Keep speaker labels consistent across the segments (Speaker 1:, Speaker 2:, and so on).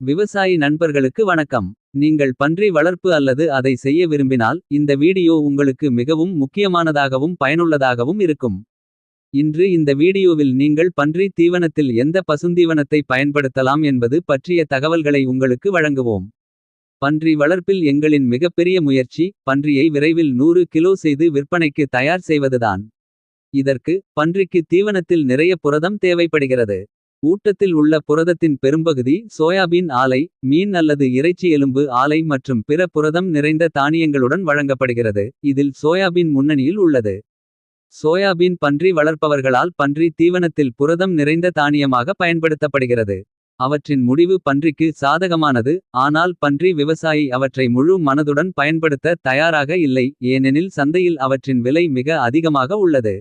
Speaker 1: விவசாயி நண்பர்களுக்கு வணக்கம் நீங்கள் பன்றி வளர்ப்பு அல்லது அதை செய்ய விரும்பினால் இந்த வீடியோ உங்களுக்கு மிகவும் முக்கியமானதாகவும் பயனுள்ளதாகவும் இருக்கும். இன்று இந்த வீடியோவில் நீங்கள் பன்றி தீவனத்தில் எந்த பசுந்தீவனத்தை பயன்படுத்தலாம் என்பது பற்றிய தகவல்களை உங்களுக்கு வழங்குவோம். பன்றி வளர்ப்பில் எங்களின் மிகப்பெரிய முயற்சி பன்றியை விரைவில் நூறு கிலோ செய்து விற்பனைக்கு தயார் செய்வதுதான். இதற்கு பன்றிக்கு தீவனத்தில் நிறைய புரதம் தேவைப்படுகிறது. ஊட்டத்தில் உள்ள புரதத்தின் பெரும்பகுதி சோயாபீன் ஆலை. மீன் அல்லது இறைச்சி எலும்பு ஆலை மற்றும் பிற புரதம் நிறைந்த தானியங்களுடன் வழங்கப்படுகிறது. இதில் சோயாபீன் முன்னணியில் உள்ளது. சோயாபீன் பன்றி வளர்ப்பவர்களால் பன்றி தீவனத்தில் புரதம் நிறைந்த தானியமாக பயன்படுத்தப்படுகிறது. அவற்றின் முடிவு பன்றிக்கு சாதகமானது ஆனால் பன்றி விவசாயி அவற்றை முழு மனதுடன் பயன்படுத்த தயாராக இல்லை. ஏனெனில் சந்தையில் அவற்றின் விலை மிக அதிகமாக உள்ளது.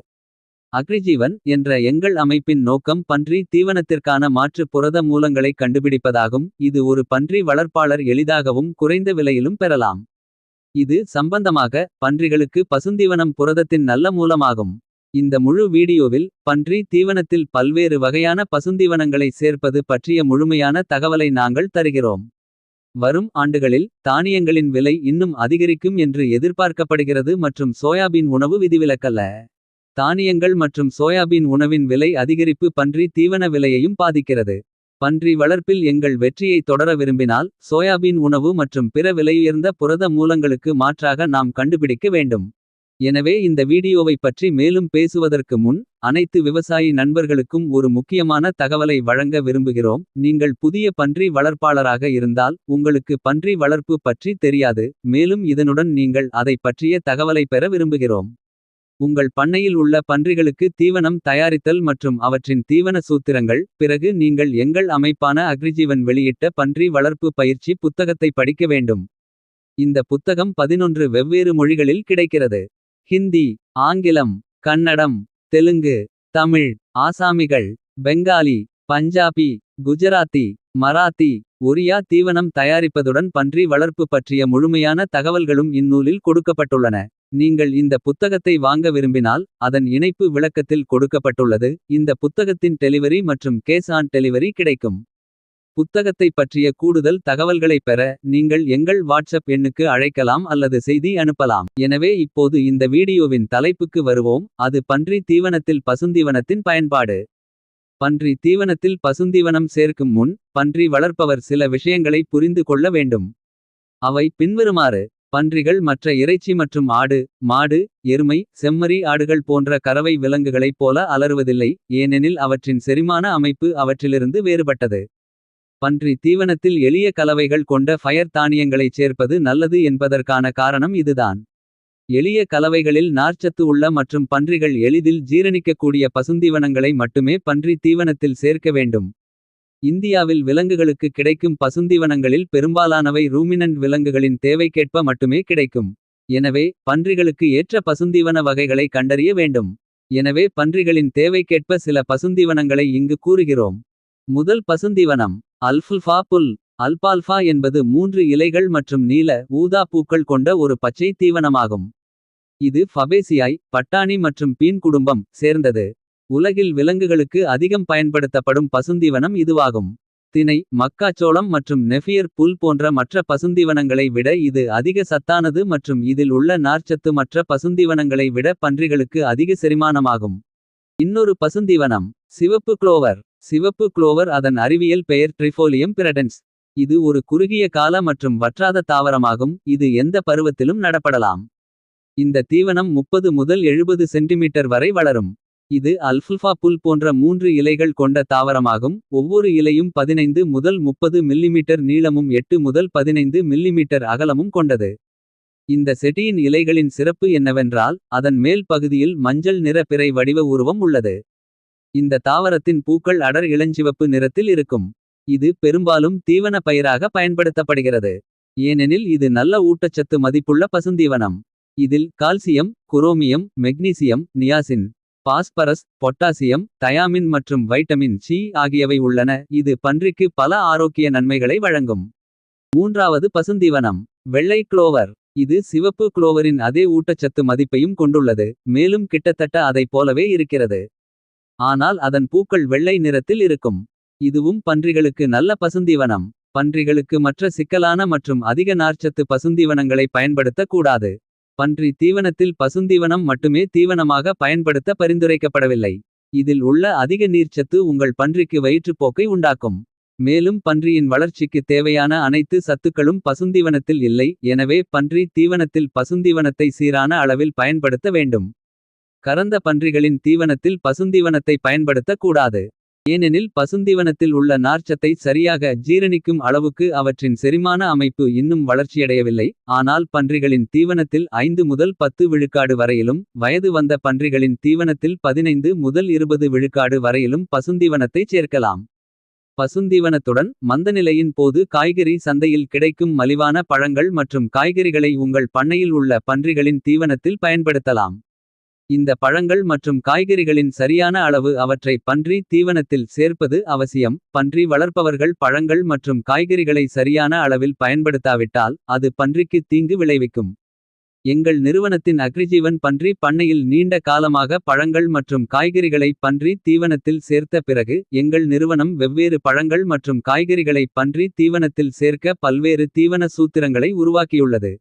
Speaker 1: அக்ரிஜீவன் என்ற எங்கள் அமைப்பின் நோக்கம் பன்றி தீவனத்திற்கான மாற்று புரத மூலங்களை கண்டுபிடிப்பதாகும். இது ஒரு பன்றி வளர்ப்பாளர் எளிதாகவும் குறைந்த விலையிலும் பெறலாம். இது சம்பந்தமாக பன்றிகளுக்கு பசுந்தீவனம் புரதத்தின் நல்ல மூலமாகும். இந்த முழு வீடியோவில் பன்றி தீவனத்தில் பல்வேறு வகையான பசுந்தீவனங்களை சேர்ப்பது பற்றிய முழுமையான தகவலை நாங்கள் தருகிறோம். வரும் ஆண்டுகளில் தானியங்களின் விலை இன்னும் அதிகரிக்கும் என்று எதிர்பார்க்கப்படுகிறது மற்றும் சோயாபீன் உணவு விதிவிலக்கல்ல. தானியங்கள் மற்றும் சோயாபீன் உணவின் விலை அதிகரிப்பு பன்றி தீவன விலையையும் பாதிக்கிறது. பன்றி வளர்ப்பில் எங்கள் வெற்றியை தொடர விரும்பினால் சோயாபீன் உணவு மற்றும் பிற விலையுயர்ந்த புரத மூலங்களுக்கு மாற்றாக நாம் கண்டுபிடிக்க வேண்டும். எனவே இந்த வீடியோவை பற்றி மேலும் பேசுவதற்கு முன். அனைத்து விவசாயி நண்பர்களுக்கும் ஒரு முக்கியமான தகவலை வழங்க விரும்புகிறோம். நீங்கள் புதிய பன்றி வளர்ப்பாளராக இருந்தால் உங்களுக்கு பன்றி வளர்ப்பு பற்றி தெரியாது. மேலும் இதனுடன் நீங்கள் அதைப் பற்றிய தகவலை பெற விரும்புகிறோம். உங்கள் பண்ணையில் உள்ள பன்றிகளுக்கு தீவனம் தயாரித்தல் மற்றும் அவற்றின் தீவன சூத்திரங்கள். பிறகு நீங்கள் எங்கள் அமைப்பான அக்ரிஜீவன் வெளியிட்ட பன்றி வளர்ப்பு பயிற்சி புத்தகத்தை படிக்க வேண்டும். இந்த புத்தகம் 11 வெவ்வேறு மொழிகளில் கிடைக்கிறது. ஹிந்தி ஆங்கிலம் கன்னடம் தெலுங்கு தமிழ் ஆசாமிகள் பெங்காலி பஞ்சாபி குஜராத்தி மராத்தி ஒரியா தீவனம் தயாரிப்பதுடன் பன்றி வளர்ப்பு பற்றிய முழுமையான தகவல்களும் இந்நூலில் கொடுக்கப்பட்டுள்ளன. நீங்கள் இந்த புத்தகத்தை வாங்க விரும்பினால் அதன் இணைப்பு விளக்கத்தில் கொடுக்கப்பட்டுள்ளது. இந்த புத்தகத்தின் டெலிவரி மற்றும் கேஸ் ஆன் டெலிவரி கிடைக்கும். புத்தகத்தை பற்றிய கூடுதல் தகவல்களைப் பெற நீங்கள் எங்கள் வாட்ஸ்அப் எண்ணுக்கு அழைக்கலாம் அல்லது செய்தி அனுப்பலாம். எனவே இப்போது இந்த வீடியோவின் தலைப்புக்கு வருவோம் அது பன்றி தீவனத்தில் பசுந்தீவனத்தின் பயன்பாடு. பன்றி தீவனத்தில் பசுந்தீவனம் சேர்க்கும் முன் பன்றி வளர்ப்பவர் சில விஷயங்களை புரிந்து கொள்ள வேண்டும். அவை பின்வருமாறு பன்றிகள் மற்ற இறைச்சி மற்றும் ஆடு மாடு எருமை செம்மறி ஆடுகள் போன்ற கறவை விலங்குகளைப் போல அலறுவதில்லை. ஏனெனில் அவற்றின் செரிமான அமைப்பு அவற்றிலிருந்து வேறுபட்டது. பன்றி தீவனத்தில் எளிய கலவைகள் கொண்ட ஃபயர் தானியங்களைச் சேர்ப்பது நல்லது என்பதற்கான காரணம் இதுதான். எளிய கலவைகளில் நார்ச்சத்து உள்ள மற்றும் பன்றிகள் எளிதில் ஜீரணிக்கக்கூடிய பசுந்தீவனங்களை மட்டுமே பன்றி தீவனத்தில் சேர்க்க வேண்டும். இந்தியாவில் விலங்குகளுக்கு கிடைக்கும் பசுந்தீவனங்களில் பெரும்பாலானவை ரூமினன்ட் விலங்குகளின் தேவைக்கேற்ப மட்டுமே கிடைக்கும். எனவே பன்றிகளுக்கு ஏற்ற பசுந்தீவன வகைகளை கண்டறிய வேண்டும். எனவே பன்றிகளின் தேவைக்கேற்ப சில பசுந்தீவனங்களை இங்கு கூறுகிறோம். முதல் பசுந்தீவனம் அல்ஃபுல்ஃபா புல் அல்பால்ஃபா என்பது மூன்று இலைகள் மற்றும் நீல ஊதா பூக்கள் கொண்ட ஒரு பச்சை தீவனமாகும். இது ஃபபேசியாய் பட்டாணி மற்றும் பீன் குடும்பம் சேர்ந்தது. உலகில் விலங்குகளுக்கு அதிகம் பயன்படுத்தப்படும் பசுந்தீவனம் இதுவாகும். தினை மக்காச்சோளம் மற்றும் நெஃபியர் புல் போன்ற மற்ற பசுந்தீவனங்களை விட இது அதிக சத்தானது மற்றும் இதில் உள்ள நார்ச்சத்து மற்ற பசுந்தீவனங்களை விட பன்றிகளுக்கு அதிக செரிமானமாகும். இன்னொரு பசுந்தீவனம் சிவப்பு குளோவர் சிவப்பு குளோவர் அதன் அறிவியல் பெயர் ட்ரிஃபோலியம் பிரடன்ஸ். இது ஒரு குறுகிய கால மற்றும் வற்றாத தாவரமாகும் இது எந்த பருவத்திலும் நடப்படலாம். இந்த தீவனம் 30 முதல் 70 சென்டிமீட்டர் வரை வளரும். இது அல்ஃபுல்ஃபா புல் போன்ற மூன்று இலைகள் கொண்ட தாவரமாகும். ஒவ்வொரு இலையும் 15 முதல் 30 மில்லிமீட்டர் நீளமும் எட்டு முதல் 15 மில்லிமீட்டர் அகலமும் கொண்டது. இந்த செடியின் இலைகளின் சிறப்பு என்னவென்றால் அதன் மேல் பகுதியில் மஞ்சள் நிற பிறை வடிவ உருவம் உள்ளது. இந்த தாவரத்தின் பூக்கள் அடர் இளஞ்சிவப்பு நிறத்தில் இருக்கும். இது பெரும்பாலும் தீவன பயிராக பயன்படுத்தப்படுகிறது. ஏனெனில் இது நல்ல ஊட்டச்சத்து மதிப்புள்ள பசுந்தீவனம். இதில் calcium chromium magnesium niacin phosphorus potassium thiamine மற்றும் வைட்டமின் சி ஆகியவை உள்ளன. இது பன்றிக்கு பல ஆரோக்கிய நன்மைகளை வழங்கும். மூன்றாவது பசுந்தீவனம் வெள்ளை குளோவர். இது சிவப்பு குளோவரின் அதே ஊட்டச்சத்து மதிப்பையும் கொண்டுள்ளது. மேலும் கிட்டத்தட்ட அதைப் போலவே இருக்கிறது. ஆனால் அதன் பூக்கள் வெள்ளை நிறத்தில் இருக்கும். இதுவும் பன்றிகளுக்கு நல்ல பசுந்தீவனம். பன்றிகளுக்கு மற்ற சிக்கலான மற்றும் அதிக நார்ச்சத்து பசுந்தீவனங்களை பயன்படுத்தக்கூடாது பன்றி தீவனத்தில் பசுந்தீவனம் மட்டுமே தீவனமாக பயன்படுத்த பரிந்துரைக்கப்படவில்லை. இதில் உள்ள அதிக நீர்ச்சத்து உங்கள் பன்றிக்கு வயிற்றுப்போக்கை உண்டாக்கும். மேலும் பன்றியின் வளர்ச்சிக்கு தேவையான அனைத்து சத்துக்களும் பசுந்தீவனத்தில் இல்லை. எனவே பன்றி தீவனத்தில் பசுந்தீவனத்தை சீரான அளவில் பயன்படுத்த வேண்டும். கறந்த பன்றிகளின் தீவனத்தில் பசுந்தீவனத்தை பயன்படுத்த கூடாது. ஏனெனில் பசுந்தீவனத்தில் உள்ள நார்ச்சத்தை சரியாக ஜீரணிக்கும் அளவுக்கு அவற்றின் செரிமான அமைப்பு இன்னும் வளர்ச்சியடையவில்லை. ஆனால் பன்றிகளின் தீவனத்தில் ஐந்து முதல் 10 விழுக்காடு வரையிலும். வயது வந்த பன்றிகளின் தீவனத்தில் 15 முதல் 20 விழுக்காடு வரையிலும் பசுந்தீவனத்தை சேர்க்கலாம். பசுந்தீவனத்துடன் மந்தநிலையின் போது காய்கறி சந்தையில் கிடைக்கும் மலிவான பழங்கள் மற்றும் காய்கறிகளை உங்கள் பண்ணையில் உள்ள பன்றிகளின் தீவனத்தில் பயன்படுத்தலாம். இந்த பழங்கள் மற்றும் காய்கறிகளின் சரியான அளவு அவற்றை பன்றி தீவனத்தில் சேர்ப்பது அவசியம். பன்றி வளர்ப்பவர்கள் பழங்கள் மற்றும் காய்கறிகளை சரியான அளவில் பயன்படுத்தாவிட்டால். அது பன்றிக்கு தீங்கு விளைவிக்கும். எங்கள் நிறுவனத்தின் அக்ரிஜீவன் பன்றி பண்ணையில் நீண்ட காலமாக பழங்கள் மற்றும் காய்கறிகளை பன்றி தீவனத்தில் சேர்த்த பிறகு. எங்கள் நிறுவனம் வெவ்வேறு பழங்கள் மற்றும் காய்கறிகளை பன்றி தீவனத்தில் சேர்க்க பல்வேறு தீவன சூத்திரங்களை உருவாக்கியுள்ளது.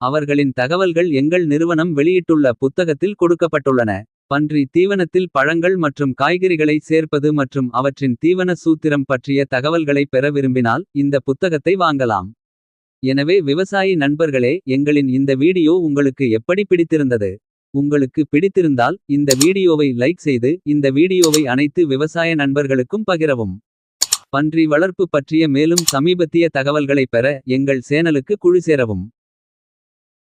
Speaker 1: அவர்களின் தகவல்கள் எங்கள் நிறுவனம் வெளியிட்டுள்ள புத்தகத்தில் கொடுக்கப்பட்டுள்ளன. பன்றி தீவனத்தில் பழங்கள் மற்றும் காய்கறிகளை சேர்ப்பது மற்றும் அவற்றின் தீவன சூத்திரம் பற்றிய தகவல்களை பெற விரும்பினால். இந்த புத்தகத்தை வாங்கலாம். எனவே விவசாயி நண்பர்களே எங்களின் இந்த வீடியோ உங்களுக்கு எப்படி பிடித்திருந்தது. உங்களுக்கு பிடித்திருந்தால் இந்த வீடியோவை லைக் செய்து. இந்த வீடியோவை அனைத்து விவசாய நண்பர்களுக்கும் பகிரவும். பன்றி வளர்ப்பு பற்றிய மேலும் சமீபத்திய தகவல்களைப் பெற எங்கள் சேனலுக்கு குழு சேரவும்.